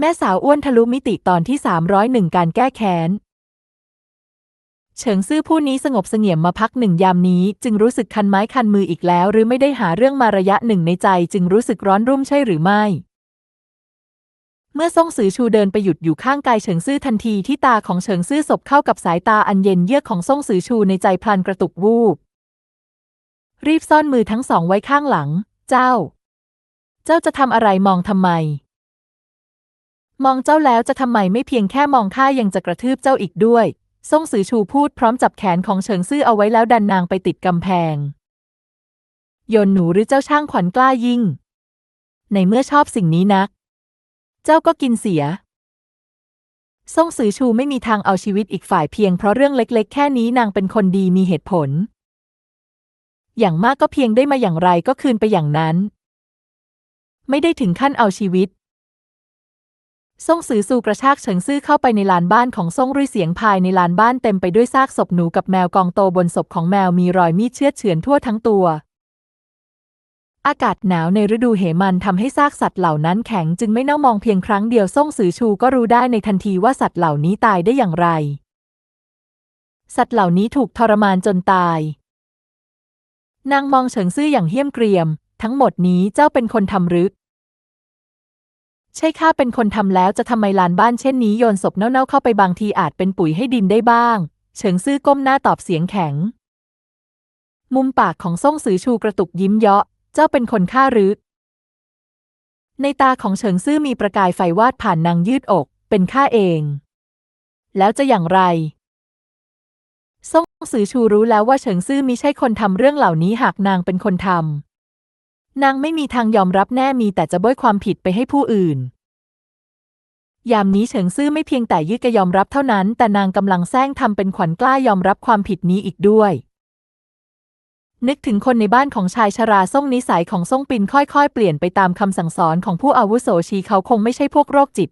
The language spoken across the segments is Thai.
แม่สาวอ้วนทะลุมิติตอนที่ 301 การแก้แค้น เฉิงซื่อผู้นี้สงบเสงี่ยมมาพักหนึ่งยามนี้ จึงรู้สึกคันไม้คันมืออีกแล้ว หรือไม่ได้หาเรื่องมาระยะหนึ่งในใจ จึงรู้สึกร้อนรุ่มใช่หรือไม่ เมื่อซ่งซือชูเดินไปหยุดอยู่ข้างกายเฉิงซื่อทันทีที่ตาของเฉิงซื่อสบเข้ากับสายตาอันเย็นเยือกของซ่งซือชูในใจพลันกระตุกวูบ รีบซ่อนมือทั้งสองไว้ข้างหลัง เจ้า เจ้าจะทำอะไรมองทำไม มองเจ้าแล้วจะทำไมไม่เพียงแค่มองข้ายังจะกระทืบเจ้าอีกด้วยซ่งซือชูพูดพร้อมจับแขนของเฉิงซื่อเอาไว้แล้วดันนางไปติดกำแพง โยนหนูหรือเจ้าช่างขวัญกล้ายิ่ง ในเมื่อชอบสิ่งนี้นัก เจ้าก็กินเสียซ่งซือชูไม่มีทางเอาชีวิตอีกฝ่ายเพียงเพราะเรื่องเล็ก ๆ แค่นี้นางเป็นคนดีมีเหตุผล อย่างมากก็เพียงได้มาอย่างไรก็คืนไปอย่างนั้น ไม่ได้ถึงขั้นเอาชีวิต ซ่งซือซูกระชากเฉิงซื่อเข้าไปในลานบ้านของซ่งรุ่ยเสียงภายในลานบ้านเต็มไปด้วยซากศพหนูกับแมวกองโตบนศพของแมวมีรอยมีดเชือดเฉือนทั่วทั้งตัว อากาศหนาวในฤดูเหมันทำให้ซากสัตว์เหล่านั้นแข็งจึงไม่เน่ามองเพียงครั้งเดียวซ่งซือชูก็รู้ได้ในทันทีว่าสัตว์เหล่านี้ตายได้อย่างไร สัตว์เหล่านี้ถูกทรมานจนตาย นางมองเฉิงซื่ออย่างเหี้ยมเกรียม ทั้งหมดนี้เจ้าเป็นคนทำหรือ ใช่ข้าเป็นคนทำแล้วจะทำไมลานบ้านเช่นนี้โยนศพเน่าๆเข้าไปบางทีอาจเป็นปุ๋ยให้ดินได้บ้าง เฉิงซื่อก้มหน้าตอบเสียงแข็ง มุมปากของซ่งซือชูกระตุกยิ้มเยาะ เจ้าเป็นคนฆ่าหรือ ในตาของเฉิงซื่อมีประกายไฟวาดผ่านนางยืดอก เป็นข้าเอง แล้วจะอย่างไรซ่งซือชูรู้แล้วว่าเฉิงซื่อมิใช่คนทำเรื่องเหล่านี้หากนางเป็นคนทำ นางไม่มีทางยอมรับแน่มีแต่จะบ้อยความผิดไปให้ผู้อื่น ยามนี้เฉิงซื่อไม่เพียงแต่ยืดกระยอมรับเท่านั้น แต่นางกำลังแซงทำเป็นขวัญกล้ายอมรับความผิดนี้อีกด้วย นึกถึงคนในบ้านของชายชราส่งนิสัยของส่งปินค่อยๆ เปลี่ยนไปตามคำสั่งสอนของผู้อาวุโสชีเขาคงไม่ใช่พวกโรคจิต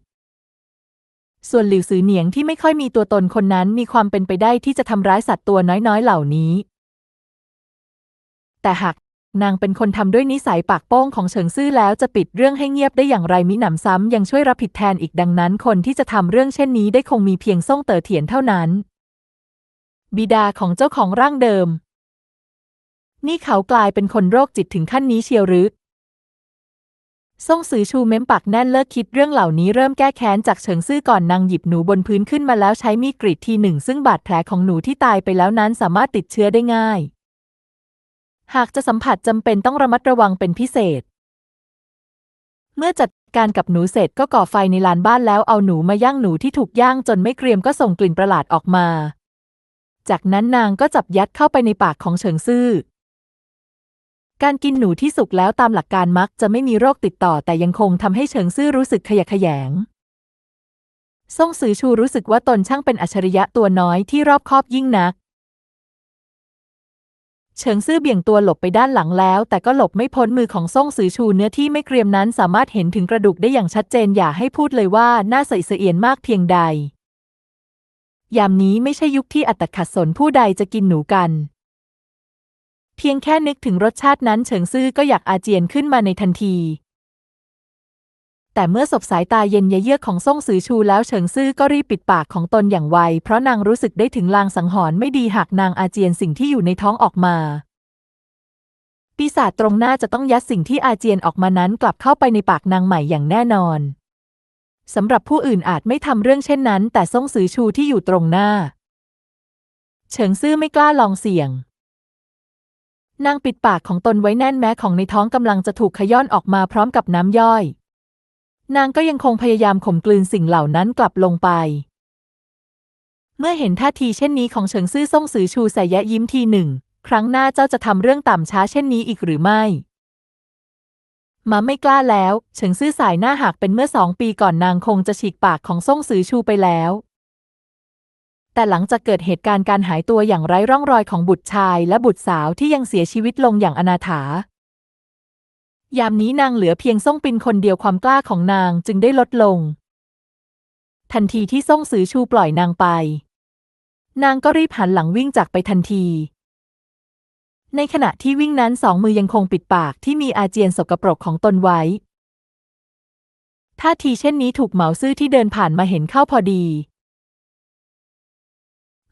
ส่วนหลิวซือเหนียงที่ไม่ค่อยมีตัวตนคนนั้นมีความเป็นไปได้ที่จะทำร้ายสัตว์ตัวน้อยๆเหล่านี้แต่หาก นางเป็นคนทำด้วยนิสัยปากโป้งของเฉิงซื่อแล้วจะปิดเรื่องให้เงียบได้อย่างไรมิหนำซ้ำยังช่วยรับผิดแทนอีกดังนั้น คนที่จะทำเรื่องเช่นนี้ได้คงมีเพียงซ่งเต๋อเถียนเท่านั้น บิดาของเจ้าของร่างเดิม นี่เขากลายเป็นคนโรคจิตถึงขั้นนี้เชียวหรือซ่งซือชูเม้มปากแน่นเลิกคิดเรื่องเหล่านี้เริ่มแก้แค้นจากเฉิงซื่อก่อนนางหยิบหนูบนพื้นขึ้นมาแล้วใช้มีดกรีดทีหนึ่งซึ่งบาดแผลของหนูที่ตายไปแล้วนั้นสามารถติดเชื้อได้ง่าย หากจะสัมผัสจำเป็นต้องระมัดระวังเป็นพิเศษ เมื่อจัดการกับหนูเสร็จก็ก่อไฟในลานบ้านแล้วเอาหนูมาย่างหนูที่ถูกย่างจนไม่เกรียมก็ส่งกลิ่นประหลาดออกมา จากนั้นนางก็จับยัดเข้าไปในปากของเฉิงซื่อ การกินหนูที่สุกแล้วตามหลักการมักจะไม่มีโรคติดต่อแต่ยังคงทำให้เฉิงซื่อรู้สึกขยะแขยงซ่งซือชูรู้สึกว่าตนช่างเป็นอัจฉริยะตัวน้อยที่รอบคอบยิ่งนัก เฉิงซื่อเบี่ยงตัวหลบไปด้านหลังแล้ว แต่ก็หลบไม่พ้นมือของซ่งซือชูเนื้อที่ไม่เกรียมนั้นสามารถเห็นถึงกระดูกได้อย่างชัดเจนอย่าให้พูดเลยว่าน่าใส่เสียนมากเพียงใด ยามนี้ไม่ใช่ยุคที่อัตขัดสนผู้ใดจะกินหนูกัน เพียงแค่นึกถึงรสชาตินั้นเฉิงซื่อก็อยากอาเจียนขึ้นมาในทันที แต่เมื่อสบสายตาเย็นเยือกของซ่งซือชูแล้วเฉิงซื่อก็รีบปิดปากของตนอย่างไว เพราะนางรู้สึกได้ถึงลางสังหรณ์ไม่ดีหากนางอาเจียนสิ่งที่อยู่ในท้องออกมา ปีศาจตรงหน้าจะต้องยัดสิ่งที่อาเจียนออกมานั้นกลับเข้าไปในปากนางใหม่อย่างแน่นอนสำหรับผู้อื่นอาจไม่ทำเรื่องเช่นนั้น แต่ซ่งซือชูที่อยู่ตรงหน้า เฉิงซื่อไม่กล้าลองเสี่ยงนางปิดปากของตนไว้แน่นแม้ของในท้องกำลังจะถูกขย้อนออกมาพร้อมกับน้ำย่อย นางก็ยังคงพยายามข่มกลืนสิ่งเหล่านั้นกลับลงไป เมื่อเห็นท่าทีเช่นนี้ของเฉิงซื่อซ่งซือชูใส่แยะยิ้มทีหนึ่ง ครั้งหน้าเจ้าจะทำเรื่องต่ำช้าเช่นนี้อีกหรือไม่มาไม่กล้าแล้ว เฉิงซื่อสายหน้าหากเป็นเมื่อสองปีก่อนนางคงจะฉีกปากของซ่งซือชูไปแล้ว แต่หลังจากเกิดเหตุการณ์การหายตัวอย่างไร้ร่องรอยของบุตรชายและบุตรสาวที่ยังเสียชีวิตลงอย่างอนาถา ยามนี้นางเหลือเพียงซ่งปินคนเดียวความกล้าของนางจึงได้ลดลง ทันทีที่ซ่งซือชูปล่อยนางไป นางก็รีบหันหลังวิ่งจากไปทันที ในขณะที่วิ่งนั้นสองมือยังคงปิดปากที่มีอาเจียนสกปรกของตนไว้ ท่าทีเช่นนี้ถูกเหมาซื่อที่เดินผ่านมาเห็นเข้าพอดี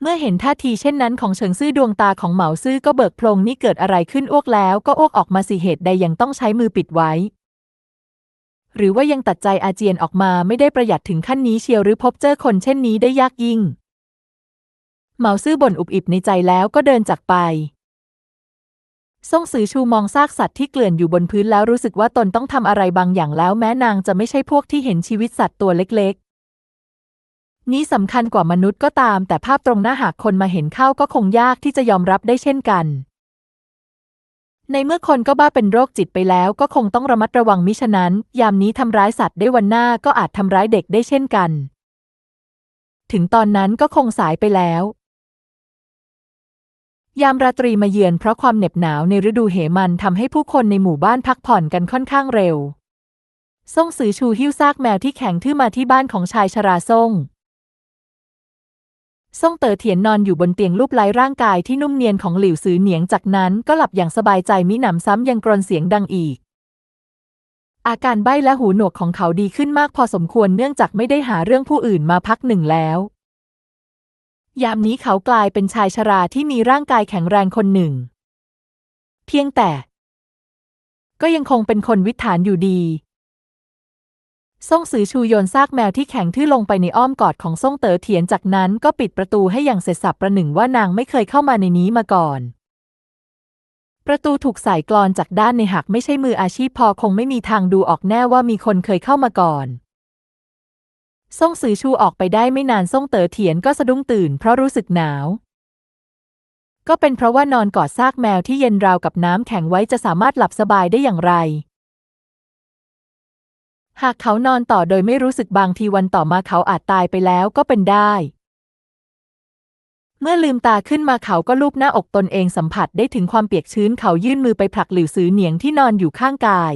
เมื่อเห็นท่าทีเช่นนั้นของเฉิงซื่อดวงตาของเหมาซื่อก็เบิกโพลงนี่เกิดอะไรขึ้นอ้วกแล้วก็อ้วกออกมาสิเหตุใดยังต้องใช้มือปิดไว้ หรือว่ายังตัดใจอาเจียนออกมาไม่ได้ประหยัดถึงขั้นนี้เชียวหรือพบเจอคนเช่นนี้ได้ยากยิ่ง เหมาซื่อบ่นอุบอิบในใจแล้วก็เดินจากไปซ่งซือชูมองซากสัตว์ที่เกลื่อนอยู่บนพื้นแล้วรู้สึกว่าตนต้องทำอะไรบางอย่างแล้วแม้นางจะไม่ใช่พวกที่เห็นชีวิตสัตว์ตัวเล็ก นี้สำคัญกว่ามนุษย์ก็ตาม แต่ภาพตรงหน้าหากคนมาเห็นเข้าก็คงยากที่จะยอมรับได้เช่นกัน ในเมื่อคนก็บ้าเป็นโรคจิตไปแล้ว ก็คงต้องระมัดระวังมิฉะนั้น ยามนี้ทำร้ายสัตว์ได้วันหน้าก็อาจทำร้ายเด็กได้เช่นกัน ถึงตอนนั้นก็คงสายไปแล้ว ยามราตรีมาเยือนเพราะความเหน็บหนาวในฤดูเหมันทำให้ผู้คนในหมู่บ้านพักผ่อนกันค่อนข้างเร็ว ซ่งซือชูหิ้วซากแมวที่แข็งทื่อมาที่บ้านของชายชราซ่ง ซ่งเต๋อเถียนนอนอยู่บนเตียงรูปไล้ร่างกายที่นุ่มเนียนของหลิวซือเหนียงจากนั้นก็หลับอย่างสบายใจมิหนำซ้ำยังกรนเสียงดังอีก อาการใบ้และหูหนวกของเขาดีขึ้นมากพอสมควรเนื่องจากไม่ได้หาเรื่องผู้อื่นมาพักหนึ่งแล้ว ยามนี้เขากลายเป็นชายชราที่มีร่างกายแข็งแรงคนหนึ่ง เพียงแต่ ก็ยังคงเป็นคนวิถฐานอยู่ดี ซ่งซือชูโยนซากแมวที่แข็งทื่อลงไปในอ้อมกอดของซ่งเต๋อเถียนจากนั้นก็ปิดประตูให้อย่างเสร็จสับประหนึ่งว่านางไม่เคยเข้ามาในนี้มาก่อน ประตูถูกใส่กลอนจากด้านในหากไม่ใช่มืออาชีพพอคงไม่มีทางดูออกแน่ว่ามีคนเคยเข้ามาก่อนซ่งซือชูออกไปได้ไม่นานซ่งเต๋อเถียนก็สะดุ้งตื่นเพราะรู้สึกหนาว ก็เป็นเพราะว่านอนกอดซากแมวที่เย็นราวกับน้ำแข็งไว้จะสามารถหลับสบายได้อย่างไร หากเขานอนต่อโดยไม่รู้สึกบางทีวันต่อมาเขาอาจตายไปแล้วก็เป็นได้ เมื่อลืมตาขึ้นมาเขาก็ลูบหน้าอกตนเองสัมผัสได้ถึงความเปียกชื้นเขายื่นมือไปผลักหลิวซือเหนียงที่นอนอยู่ข้างกาย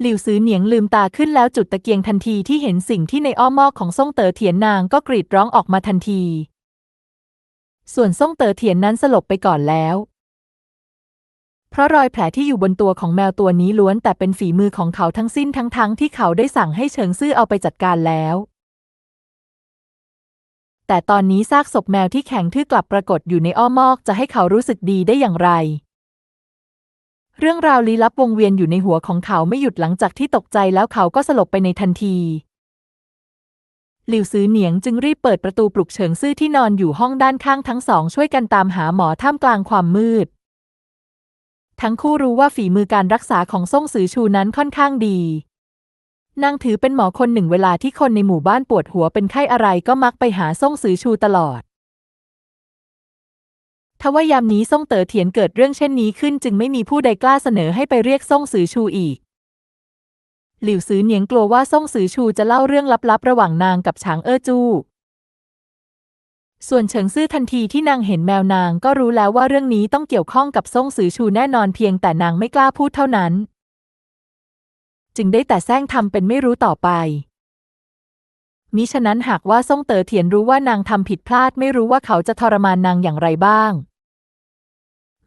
หลิวซือเหนียงลืมตาขึ้นแล้วจุดตะเกียงทันทีที่เห็นสิ่งที่ในอ้อมมอกของซ่งเต๋อเถียนนางก็กรีดร้องออกมาทันที ส่วนซ่งเต๋อเถียนนั้นสลบไปก่อนแล้ว เพราะรอยแผลที่อยู่บนตัวของแมวตัวนี้ล้วนแต่เป็นฝีมือของเขาทั้งสิ้นทั้งๆทที่เขาได้สั่งให้เฉิงซื่อเอาไปจัดการแล้ว แต่ตอนนี้ซากศพแมวที่แข็งทื่อกลับปรากฏอยู่ในอ้อมอกจะให้เขารู้สึกดีได้อย่างไร เรื่องราวลี้ลับวงเวียนอยู่ในหัวของเขาไม่หยุดหลังจากที่ตกใจแล้วเขาก็สลบไปในทันทีหลิวซือเหนียงจึงรีบเปิดประตูปลุกเฉิงซื่อที่นอนอยู่ห้องด้านข้างทั้งสองช่วยกันตามหาหมอท่ามกลางความมืด ทั้งคู่รู้ว่าฝีมือการรักษาของซ่งซือชูนั้นค่อนข้างดีนางถือเป็นหมอคนหนึ่งเวลาที่คนในหมู่บ้านปวดหัวเป็นไข้อะไรก็มักไปหาซ่งซือชูตลอดทว่ายามนี้ซ่งเต๋อเถียนเกิดเรื่องเช่นนี้ขึ้น จึงไม่มีผู้ใดกล้าเสนอให้ไปเรียกซ่งซือชูอีก หลิวซือเหนียงกลัวว่าซ่งซือชูจะเล่าเรื่องลับๆ ระหว่างนางกับฉางเอ้อจู้ ส่วนเฉิงซื่อทันทีที่นางเห็นแมวนางก็รู้แล้วว่าเรื่องนี้ต้องเกี่ยวข้องกับซ่งซือชูแน่นอนเพียงแต่นางไม่กล้าพูดเท่านั้น จึงได้แต่แซงทำเป็นไม่รู้ต่อไปมิฉะนั้นหากว่าซ่งเต๋อเถียนรู้ว่านางทำผิดพลาดไม่รู้ว่าเขาจะทรมานนางอย่างไรบ้าง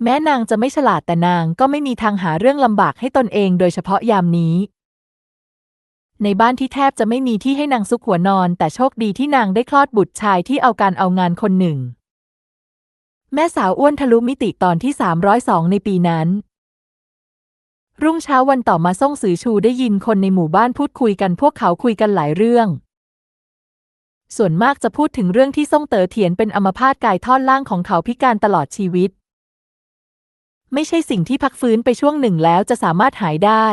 แม้นางจะไม่ฉลาดแต่นางก็ไม่มีทางหาเรื่องลำบากให้ตนเองโดยเฉพาะยามนี้ ในบ้านที่แทบจะไม่มีที่ให้นางซุกหัวนอน แต่โชคดีที่นางได้คลอดบุตรชายที่เอาการเอางานคนหนึ่ง แม่สาวอ้วนทะลุมิติตอนที่ 302 ในปีนั้น รุ่งเช้าวันต่อมาซ่งซือชูได้ยินคนในหมู่บ้านพูดคุยกันพวกเขาคุยกันหลายเรื่อง ส่วนมากจะพูดถึงเรื่องที่ซ่งเต๋อเถียนเป็นอัมพาตกายท่อนล่างของเขาพิการตลอดชีวิต ไม่ใช่สิ่งที่พักฟื้นไปช่วงหนึ่งแล้วจะสามารถหายได้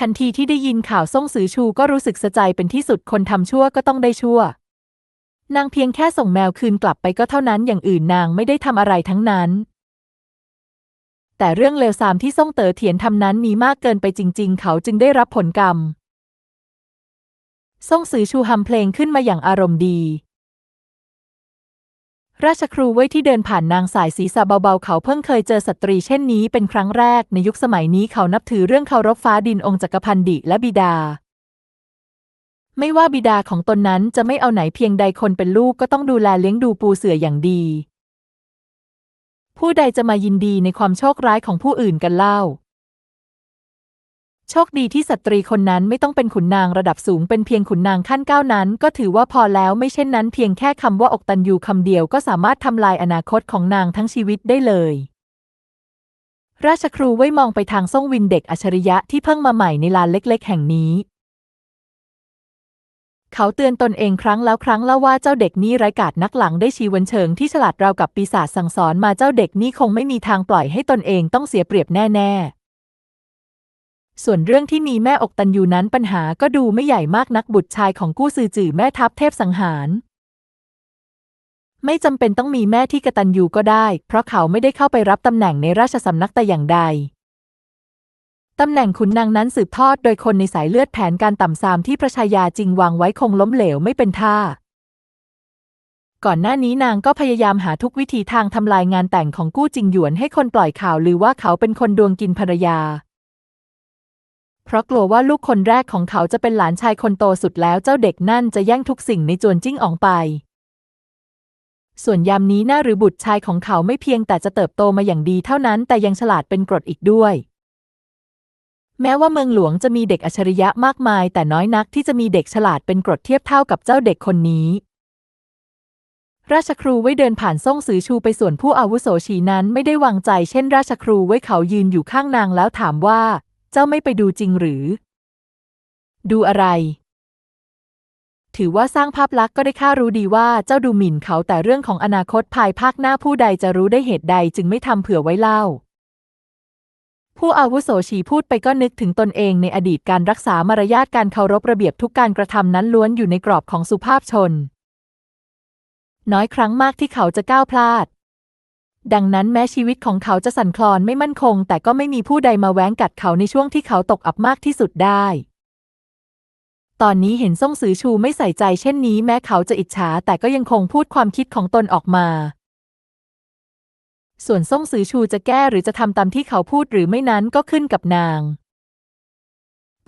ทันทีที่ได้ยินข่าวซ่งซือชูก็รู้สึกสะใจเป็นที่สุดคนทำชั่วก็ต้องได้ชั่ว นางเพียงแค่ส่งแมวคืนกลับไปก็เท่านั้นอย่างอื่นนางไม่ได้ทำอะไรทั้งนั้น แต่เรื่องเลวทรามที่ซ่งเต๋อเถียนทำนั้นมีมากเกินไปจริง ๆ เขาจึงได้รับผลกรรม ซ่งซือชูฮัมเพลงขึ้นมาอย่างอารมณ์ดี ราชครูไว้ที่เดินผ่านนางสายศีรษะเบาๆ เขาเพิ่งเคยเจอสตรีเช่นนี้เป็นครั้งแรกในยุคสมัยนี้เขานับถือเรื่องเคารพฟ้าดินองค์จักรพันดิและบิดา ไม่ว่าบิดาของตนนั้นจะไม่เอาไหนเพียงใดคนเป็นลูกก็ต้องดูแลเลี้ยงดูปูเสืออย่างดี ผู้ใดจะมายินดีในความโชคร้ายของผู้อื่นกันเล่า โชคดีที่สตรีคนนั้นไม่ต้องเป็นขุนนางระดับสูงเป็นเพียงขุนนางขั้นเก้านั้น ก็ถือว่าพอแล้วไม่เช่นนั้นเพียงแค่คำว่าอกตันยูคำเดียวก็สามารถทำลายอนาคตของนางทั้งชีวิตได้เลย ราชครูไว้มองไปทางซ่งวินเด็กอัจฉริยะที่เพิ่งมาใหม่ในลานเล็ก ๆ แห่งนี้เขาเตือนตนเองครั้งแล้วครั้งเล่าว่าเจ้าเด็กนี่ไร้กาจนักหลังได้ชีวันเชิงที่ฉลาดราวกับปีศาจสั่งสอนมาเจ้าเด็กนี่คงไม่มีทางปล่อยให้ตนเองต้องเสียเปรียบแน่ ๆ ส่วนเรื่องที่มีแม่อกตันยูนั้นปัญหาก็ดูไม่ใหญ่มากนักบุตรชายของกู้ซือจื่อแม่ทัพเทพสังหาร ไม่จำเป็นต้องมีแม่ที่กตัญญูก็ได้ เพราะเขาไม่ได้เข้าไปรับตำแหน่งในราชสำนักแต่อย่างใดตำแหน่งขุนนางนั้นสืบทอดโดยคนในสายเลือดแผนการต่ำซามที่พระชายาจริงวางไว้คงล้มเหลวไม่เป็นท่า ก่อนหน้านี้นางก็พยายามหาทุกวิธีทางทำลายงานแต่งของกู้จิงหยวนให้คนปล่อยข่าวลือว่าเขาเป็นคนดวงกินภรรยา เพราะกลัวว่าลูกคนแรกของเขาจะเป็นหลานชายคนโตสุดแล้วเจ้าเด็กนั่นจะแย่งทุกสิ่งในจวนจิ้งอองไป ส่วนยามนี้หน้าหรือบุตรชายของเขาไม่เพียงแต่จะเติบโตมาอย่างดีเท่านั้น แต่ยังฉลาดเป็นกรดอีกด้วย แม้ว่าเมืองหลวงจะมีเด็กอัจฉริยะมากมาย แต่น้อยนักที่จะมีเด็กฉลาดเป็นกรดเทียบเท่ากับเจ้าเด็กคนนี้ราชครูไว้เดินผ่านซ่งซือชูไปส่วนผู้อาวุโสฉีนั้นไม่ได้วางใจเช่น ราชครูไว้เขายืนอยู่ข้างนางแล้วถามว่า เจ้าไม่ไปดูจริงหรือ ดูอะไร ถือว่าสร้างภาพลักษณ์ก็ได้ข้ารู้ดีว่าเจ้าดูหมิ่นเขาแต่เรื่องของอนาคตภายภาคหน้าผู้ใดจะรู้ได้เหตุใดจึงไม่ทำเผื่อไว้เล่า ผู้อาวุโสฉีพูดไปก็นึกถึงตนเองในอดีตการรักษามารยาทการเคารพระเบียบทุกการกระทำนั้นล้วนอยู่ในกรอบของสุภาพชน น้อยครั้งมากที่เขาจะก้าวพลาด ดังนั้นแม้ชีวิตของเขาจะสั่นคลอนไม่มั่นคง แต่ก็ไม่มีผู้ใดมาแว้งกัดเขาในช่วงที่เขาตกอับมากที่สุดได้ ตอนนี้เห็นซ่งซือชูไม่ใส่ใจเช่นนี้แม้เขาจะอิจฉาแต่ก็ยังคงพูดความคิดของตนออกมา ส่วนซ่งซือชูจะแก้หรือจะทำตามที่เขาพูดหรือไม่นั้นก็ขึ้นกับนาง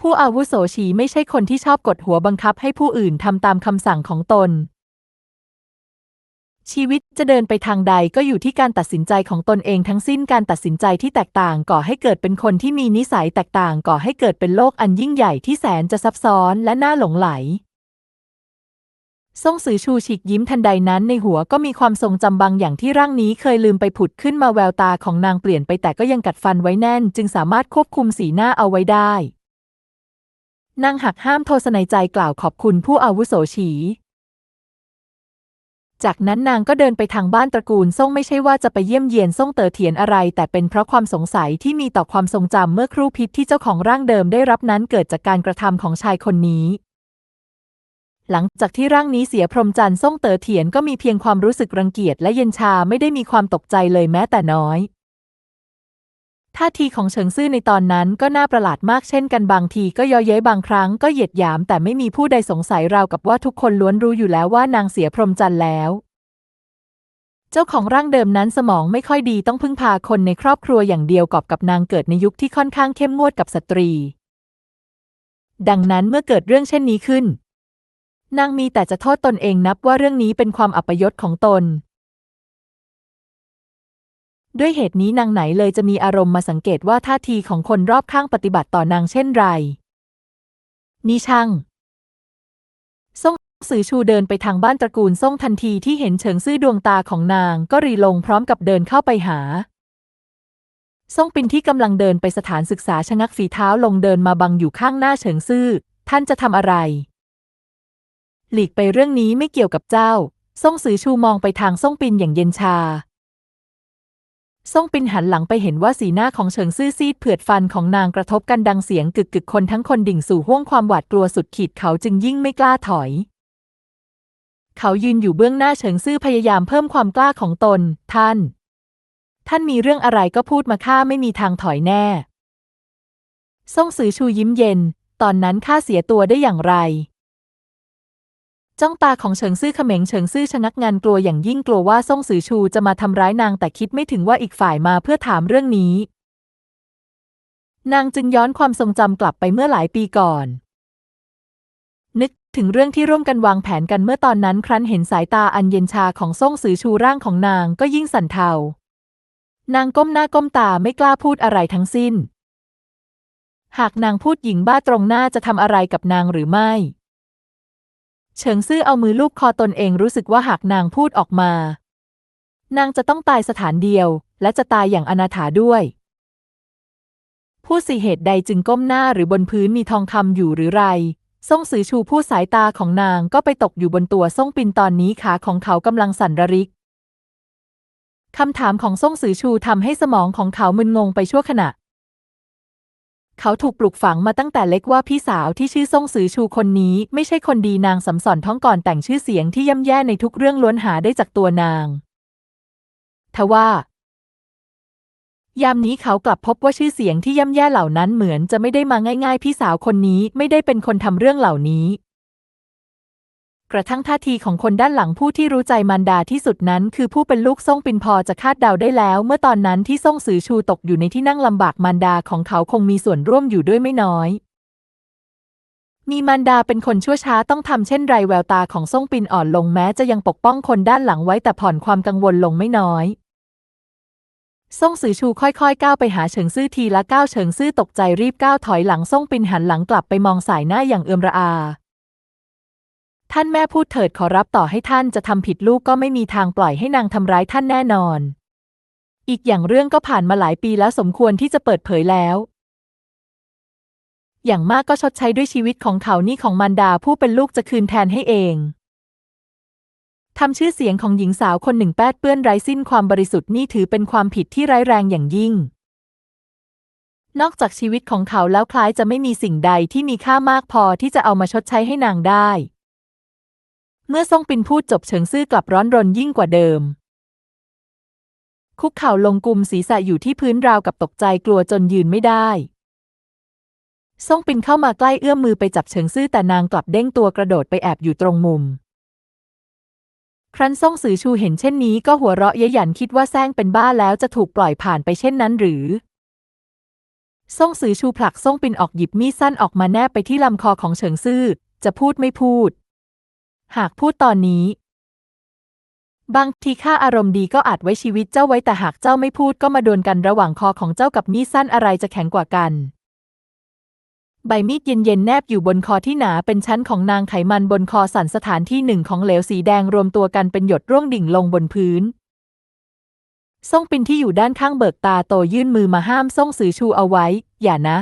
ผู้อาวุโสฉีไม่ใช่คนที่ชอบกดหัวบังคับให้ผู้อื่นทำตามคำสั่งของตน ชีวิตจะเดินไปทางใดก็อยู่ที่การตัดสินใจของตนเองทั้งสิ้นการตัดสินใจที่แตกต่างก่อให้เกิดเป็นคนที่มีนิสัยแตกต่างก่อให้เกิดเป็นโลกอันยิ่งใหญ่ที่แสนจะซับซ้อนและน่าหลงไหลซ่งซือชูฉีกยิ้มทันใดนั้นในหัวก็มีความทรงจำบางอย่างที่ร่างนี้เคยลืมไปผุดขึ้นมาแววตาของนางเปลี่ยนไปแต่ก็ยังกัดฟันไว้แน่น จึงสามารถควบคุมสีหน้าเอาไว้ได้นางหักห้ามโทสในใจกล่าวขอบคุณผู้อาวุโสฉี จากนั้นนางก็เดินไปทางบ้านตระกูลซ่งไม่ใช่ว่าจะไปเยี่ยมเยียนซ่งเต๋อเถียนอะไร แต่เป็นเพราะความสงสัยที่มีต่อความทรงจำเมื่อครู่พิษที่เจ้าของร่างเดิมได้รับนั้นเกิดจากการกระทำของชายคนนี้ หลังจากที่ร่างนี้เสียพรมจันทร์ซ่งเต๋อเถียนก็มีเพียงความรู้สึกรังเกียจและเย็นชาไม่ได้มีความตกใจเลยแม้แต่น้อย ท่าทีของเฉิงซื่อในตอนนั้นก็น่าประหลาดมากเช่นกันบางทีก็เยอเย้ยบางครั้งก็เหยียดหยาม แต่ไม่มีผู้ใดสงสัยราวกับว่าทุกคนล้วนรู้อยู่แล้วว่านางเสียพรหมจันทร์แล้ว เจ้าของร่างเดิมนั้นสมองไม่ค่อยดีต้องพึ่งพาคนในครอบครัวอย่างเดียวกอบกับนางเกิดในยุคที่ค่อนข้างเข้มงวดกับสตรี ดังนั้นเมื่อเกิดเรื่องเช่นนี้ขึ้น นางมีแต่จะโทษตนเองนับว่าเรื่องนี้เป็นความอัปยศของตน ด้วยเหตุนี้นางไหนเลยจะมีอารมณ์มาสังเกตว่าท่าทีของคนรอบข้างปฏิบัติต่อนางเช่นไร นี่ช่างซ่งซือชูเดินไปทางบ้านตระกูลซ่งทันทีที่เห็นเฉิงซื่อดวงตาของนางก็รีลงพร้อมกับเดินเข้าไปหาซ่งปินที่กำลังเดินไปสถานศึกษาชะงักฝีเท้าลงเดินมาบังอยู่ข้างหน้าเฉิงซื่อ ท่านจะทำอะไร หลีกไปเรื่องนี้ไม่เกี่ยวกับเจ้าซ่งซือชูมองไปทางซ่งปินอย่างเย็นชา ซ่งปินหันหลังไปเห็นว่าสีหน้าของเฉิงซื่อซีดเผือดฟันของนางกระทบกันดังเสียงกึกกึกคนทั้งคนดิ่งสู่ห้วงความหวาดกลัวสุดขีดเขาจึงยิ่งไม่กล้าถอย เขายืนอยู่เบื้องหน้าเฉิงซื่อพยายามเพิ่มความกล้าของตน ท่าน ท่านมีเรื่องอะไรก็พูดมาข้าไม่มีทางถอยแน่ซ่งซือชูยิ้มเย็น ตอนนั้นข้าเสียตัวได้อย่างไร จ้องตาของเฉิงซื่อเขม็งเฉิงซื่อชะงักงานกลัวอย่างยิ่งกลัวว่าซ่งซือชูจะมาทำร้ายนางแต่คิดไม่ถึงว่าอีกฝ่ายมาเพื่อถามเรื่องนี้ นางจึงย้อนความทรงจำกลับไปเมื่อหลายปีก่อน นึกถึงเรื่องที่ร่วมกันวางแผนกันเมื่อตอนนั้นครั้นเห็นสายตาอันเย็นชาของซ่งซือชูร่างของนางก็ยิ่งสั่นเทานางก้มหน้าก้มตาไม่กล้าพูดอะไรทั้งสิ้น หากนางพูดหญิงบ้าตรงหน้าจะทำอะไรกับนางหรือไม่ เฉิงซื่อเอามือลูบคอตนเองรู้สึกว่าหากนางพูดออกมา นางจะต้องตายสถานเดียว และจะตายอย่างอนาถาด้วย ผู้สิเหตุใดจึงก้มหน้าหรือบนพื้นมีทองคำอยู่หรือไรซ่งสือชูผู้สายตาของนางก็ไปตกอยู่บนตัวซ่งปินตอนนี้ขาของเขากำลังสั่นระริกคำถามของซ่งสือชูทำให้สมองของเขามึนงงไปชั่วขณะ เขาถูกปลูกฝังมาตั้งแต่เล็กว่าพี่สาวที่ชื่อซ่งสือชูคนนี้ ไม่ใช่คนดีนางสำสอนท้องก่อนแต่งชื่อเสียงที่ย่ำแย่ในทุกเรื่องล้วนหาได้จากตัวนาง ทว่ายามนี้เขากลับพบว่าชื่อเสียงที่ย่ำแย่เหล่านั้นเหมือนจะไม่ได้มาง่าย ๆ พี่สาวคนนี้ไม่ได้เป็นคนทำเรื่องเหล่านี้ กระทั่งท่าทีของคนด้านหลังผู้ที่รู้ใจมารดาที่สุดนั้น คือผู้เป็นลูกซ่งปินพอจะคาดเดาได้แล้ว เมื่อตอนนั้นที่ซ่งสือชูตกอยู่ในที่นั่งลำบากมารดาของเขาคงมีส่วนร่วมอยู่ด้วยไม่น้อยมีมารดาเป็นคนชั่วช้าต้องทำเช่นไรแววตาของซ่งปินอ่อนลงแม้จะยังปกป้องคนด้านหลังไว้แต่ผ่อนความกังวลลงไม่น้อยซ่งสือชูค่อยๆ ก้าวไปหาเฉิงซื่อทีละก้าวเฉิงซื่อตกใจรีบก้าวถอยหลังซ่งปินหันหลังกลับไปมองสายหน้าอย่างเอือมระอา ท่านแม่พูดเถิดขอรับต่อให้ท่านจะทำผิดลูกก็ไม่มีทางปล่อยให้นางทำร้ายท่านแน่นอน อีกอย่างเรื่องก็ผ่านมาหลายปีแล้วสมควรที่จะเปิดเผยแล้ว อย่างมากก็ชดใช้ด้วยชีวิตของเขานี่ของมารดาผู้เป็นลูกจะคืนแทนให้เองทำชื่อเสียงของหญิงสาวคนหนึ่งแปดเปื้อนไร้สิ้นความบริสุทธิ์นี่ถือเป็นความผิดที่ร้ายแรงอย่างยิ่ง นอกจากชีวิตของเขาแล้วคล้ายจะไม่มีสิ่งใดที่มีค่ามากพอที่จะเอามาชดใช้ให้นางได้ เมื่อซ่งปินพูดจบเฉิงซื่อกลับร้อนรนยิ่งกว่าเดิม คุกเข่าลงกุมศีรษะอยู่ที่พื้นราวกับตกใจกลัวจนยืนไม่ได้ซ่งปินเข้ามาใกล้เอื้อมมือไปจับเฉิงซื่อแต่นางกลับเด้งตัวกระโดดไปแอบอยู่ตรงมุม ครั้นซ่งสือชูเห็นเช่นนี้ก็หัวเราะเย้ยหยันคิดว่าแซงเป็นบ้าแล้วจะถูกปล่อยผ่านไปเช่นนั้นหรือซ่งสือชูผลักซ่งปินออกหยิบมีดสั้นออกมาแนบไปที่ลำคอของเฉิงซื่อ จะพูดไม่พูด หากพูดตอนนี้ บางทีข้าอารมณ์ดีก็อาจไว้ชีวิตเจ้าไว้แต่หากเจ้าไม่พูดก็มาดวลกันระหว่างคอของเจ้ากับมีดสั้นอะไรจะแข็งกว่ากัน ใบมีดเย็นๆแนบอยู่บนคอที่หนาเป็นชั้นของนางไขมันบนคอสันสถานที่หนึ่งของเหลวสีแดงรวมตัวกันเป็นหยดร่วงดิ่งลงบนพื้นซ่งปินที่อยู่ด้านข้างเบิกตาโตยื่นมือมาห้ามซ่งสือชูเอาไว้ อย่านะ